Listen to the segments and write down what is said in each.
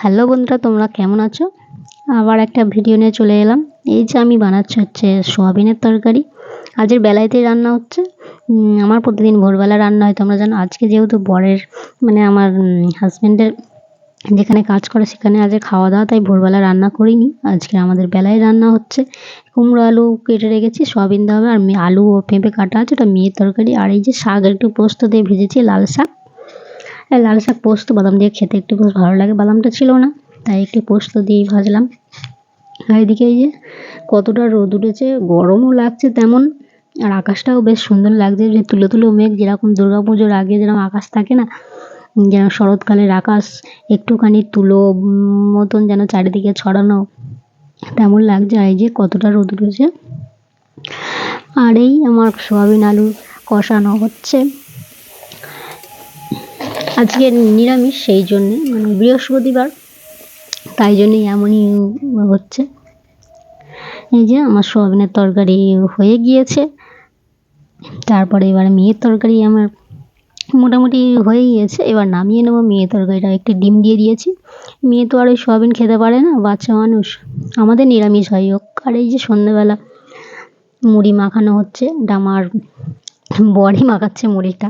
Hello বন্ধুরা, তোমরা কেমন আছো? আবার একটা ভিডিও নিয়ে চলে এলাম। এই যে আমি বানাচ্ছি হচ্ছে সোয়াবিনের তরকারি। আজের বেলাইতেই রান্না হচ্ছে। আমার প্রতিদিন ভোরবেলা রান্না হয়, তোমরা জানো। আজকে যেহেতু বরের মানে আমার হাজব্যান্ডের যেখানে কাজ করে সেখানে আজ খাওয়া দাওয়া তাই ভোরবেলা রান্না করিনি। আজকে আমাদের বেলায় রান্না হচ্ছে। কুমড়ো আলু কেটে রেখেছি, সোয়াবিন দেওয়া হবে, আর আলু ও পেঁপে কাটা আছে, ওটা মেয়ের তরকারি। আর এই যে শাক একটু পোস্ত দিয়ে ভেজেছি, লাল শাক। লাল শাক পোস্ত, বাদাম দিয়ে খেতে একটু বেশ ভালো লাগে। বাদামটা ছিল না, তাই একটু পোস্ত দিয়েই ভাজলাম। আর এদিকে এই যে কতটা রোদ উঠেছে, গরমও লাগছে তেমন, আর আকাশটাও বেশ সুন্দর লাগছে। যে তুলো তুলো মেঘ, যেরকম দুর্গা পুজোর আগে যেরকম আকাশ থাকে না, যেন শরৎকালের আকাশ, একটুখানি তুলো মতন যেন চারিদিকে ছড়ানো, তেমন লাগছে। এই যে কতটা রোদ উঠেছে। আর এই আমার সোয়াবিন আলু কষানো হচ্ছে। আজকে নিরামিষ, সেই জন্যে মানে বৃহস্পতিবার, তাই জন্যই এমনই হচ্ছে। এই যে আমার সোয়াবিনের তরকারি হয়ে গিয়েছে। তারপরে এবারে মেয়ের তরকারি আমার মোটামুটি হয়ে গিয়েছে। এবার নামিয়ে নেব মেয়ের তরকারিটা। একটি ডিম দিয়ে দিয়েছি। মেয়ে তো আর ওই সোয়াবিন খেতে পারে না, বাচ্চা মানুষ। আমাদের নিরামিষ হয় হোক। আর এই যে সন্ধ্যেবেলা মুড়ি মাখানো হচ্ছে এটা বরই মাখাচ্ছে মুড়িটা।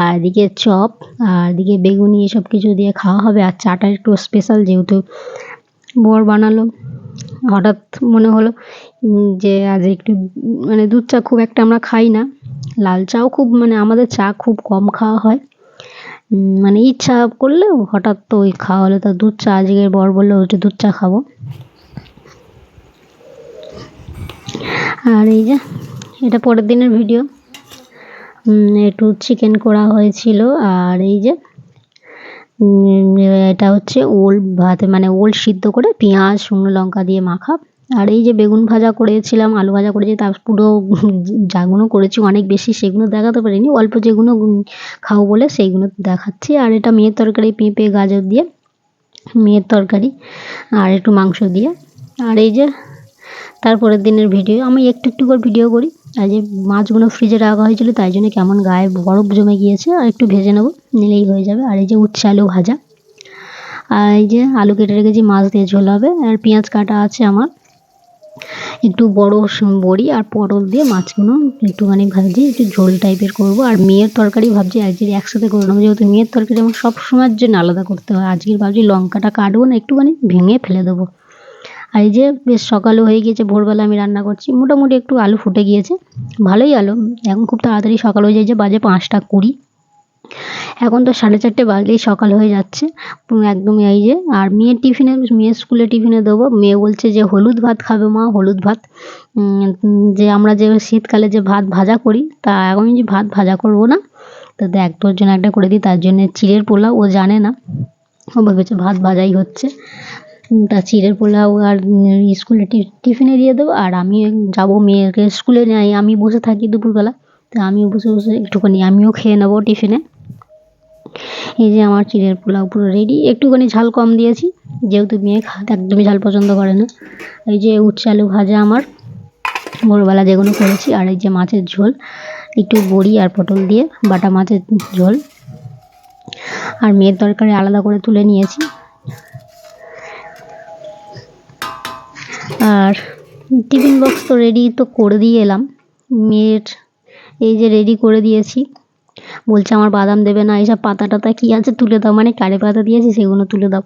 আর এদিকে চপ, আর এদিকে বেগুনি এসব কিছু দিয়ে খাওয়া হবে। আর চাটা একটু স্পেশাল যেহেতু বর বানালো। হঠাৎ মনে হলো যে আজ একটু মানে দুধ চা খুব একটা আমরা খাই না। লাল চাও খুব মানে আমাদের চা খুব কম খাওয়া হয়। মানে ইচ্ছা করলেও হঠাৎ তো ওই খাওয়া হলো। তো দুধ চা আজকের বর বলল ওইটা দুধ চা খাব। আর এই যে, এটা পরের দিনের ভিডিও একটু চিকেন করা হয়েছিল, আর এই যে এটা হচ্ছে ওল ভাতে মানে ওল সিদ্ধ করে পেঁয়াজ, শুকনো লঙ্কা দিয়ে মাখা। আর এই যে বেগুন ভাজা করেছিলাম, আলু ভাজা করেছি তার পুরো যাগুলো করেছি, অনেক বেশি সেগুলো দেখাতে পারিনি, অল্প যেগুলো খাও বলে সেইগুলো দেখাচ্ছি। আর এটা মেয়ের তরকারি, পেঁপে, গাজর দিয়ে, মেয়ের তরকারি, আর একটু মাংস দিয়ে। আর এই যে, তারপরের দিনের ভিডিও, আমি একটু একটু করে ভিডিও করি। আর যে মাছগুলো ফ্রিজে রাখা হয়েছিল, তাই জন্য কেমন গায়ে বরফ জমে গিয়েছে, আর একটু ভেজে নেব, নিলেই হয়ে যাবে। আর এই যে উচ্ছে আলু ভাজা, আর এই যে আলু কেটে রেখেছি, মাছ দিয়ে ঝোল হবে। আর পেঁয়াজ কাটা আছে আমার, একটু বড় বড়ি আর পটল দিয়ে মাছগুলো একটুখানি ভাজি, একটু ঝোল টাইপের করব। আর মেয়ের তরকারি ভাবছি আজকে একসাথে করে নেব, যেহেতু মেয়ের তরকারি আমার সব সময়ের জন্য আলাদা করতে হয়। আজকের ভাবছি লঙ্কাটা কাটবো না, একটুখানি ভেঙে ফেলে দেবো। আর এই যে বেশ সকালও হয়ে গিয়েছে, ভোরবেলা আমি রান্না করছি। মোটামুটি একটু আলু ফুটে গিয়েছে। ভালোই আলু। এখন খুব তাড়াতাড়ি সকাল হয়ে যায় যে বাজে পাঁচটা কুড়ি। এখন তো সাড়ে চারটে বাজলেই সকাল হয়ে যাচ্ছে। একদম এই যে, আর মেয়ের টিফিনে, মেয়ের স্কুলে টিফিনে দেবো। মেয়ে বলছে যে, হলুদ ভাত খাবে মা, হলুদ ভাত। যে আমরা যে শীতকালে যে ভাত ভাজা করি, তা এখন যে ভাত ভাজা করব না, তো দেখ, তোর জন্য একটা করে দিই, তার জন্য চিড়ের পোলাও, ও জানে না। ও ভেবেছে ভাত ভাজাই হচ্ছে। চিড়ের পোলাও আর স্কুলে টিফিনে দিয়ে দেবো, আর আমি যাব মেয়েকে স্কুলে নেই, আমি বসে থাকি দুপুরবেলা। তো আমিও বসে বসে একটুখানি, আমিও খেয়ে নেব টিফিনে। এই যে আমার চিড়ের পোলাও পুরো রেডি একটুখানি ঝাল কম দিয়েছি, যেহেতু মেয়ে একদমই ঝাল পছন্দ করে না। এই যে উচ্ছে আলু ভাজা আমার, ভোরবেলা যেগুলো করেছি, আর এই যে মাছের ঝোল, একটু বড়ি আর পটল দিয়ে, বাটা মাছের ঝোল। আর মেয়ের তরকারি আলাদা করে তুলে নিয়েছি। আর টিফিন বক্স তো রেডি তো করে দিয়ে এলাম। মেয়ের এই যে রেডি করে দিয়েছি। বলছে, আমার বাদাম দেবে না এইসব পাতা টাতা কী আছে তুলে দাও। মানে কারে পাতা দিয়েছি, সেগুলো তুলে দাও।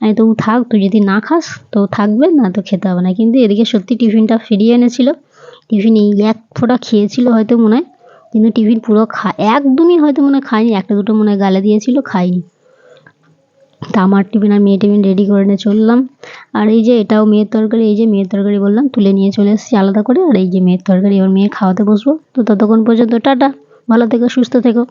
আমি তবু থাক, তুই যদি না খাস, তো থাকবে না, তো খেতে হবে না। কিন্তু এদিকে সত্যি টিফিনটা ফিরিয়ে এনেছিল। টিফিন এই এক ফোঁটা খেয়েছিল হয়তো মনে হয়, কিন্তু টিফিন পুরো খা একদমই হয়তো মনে হয় খায়নি, একটা দুটো মনে হয় গালে দিয়েছিল খাইনি তা আমার টিফিন আর মেয়ে টিফিন রেডি করে নিয়ে চললাম। আর এই যে এটাও মেয়ের তরকারি, এই যে মেয়ের তরকারি বললাম, তুলে নিয়ে চলে এসেছি আলাদা করে। আর এই যে মেয়ের তরকারি, এবার মেয়ে খাওয়াতে বসবো। তো ততক্ষণ পর্যন্ত টাটা, ভালো থেকো, সুস্থ থেকো।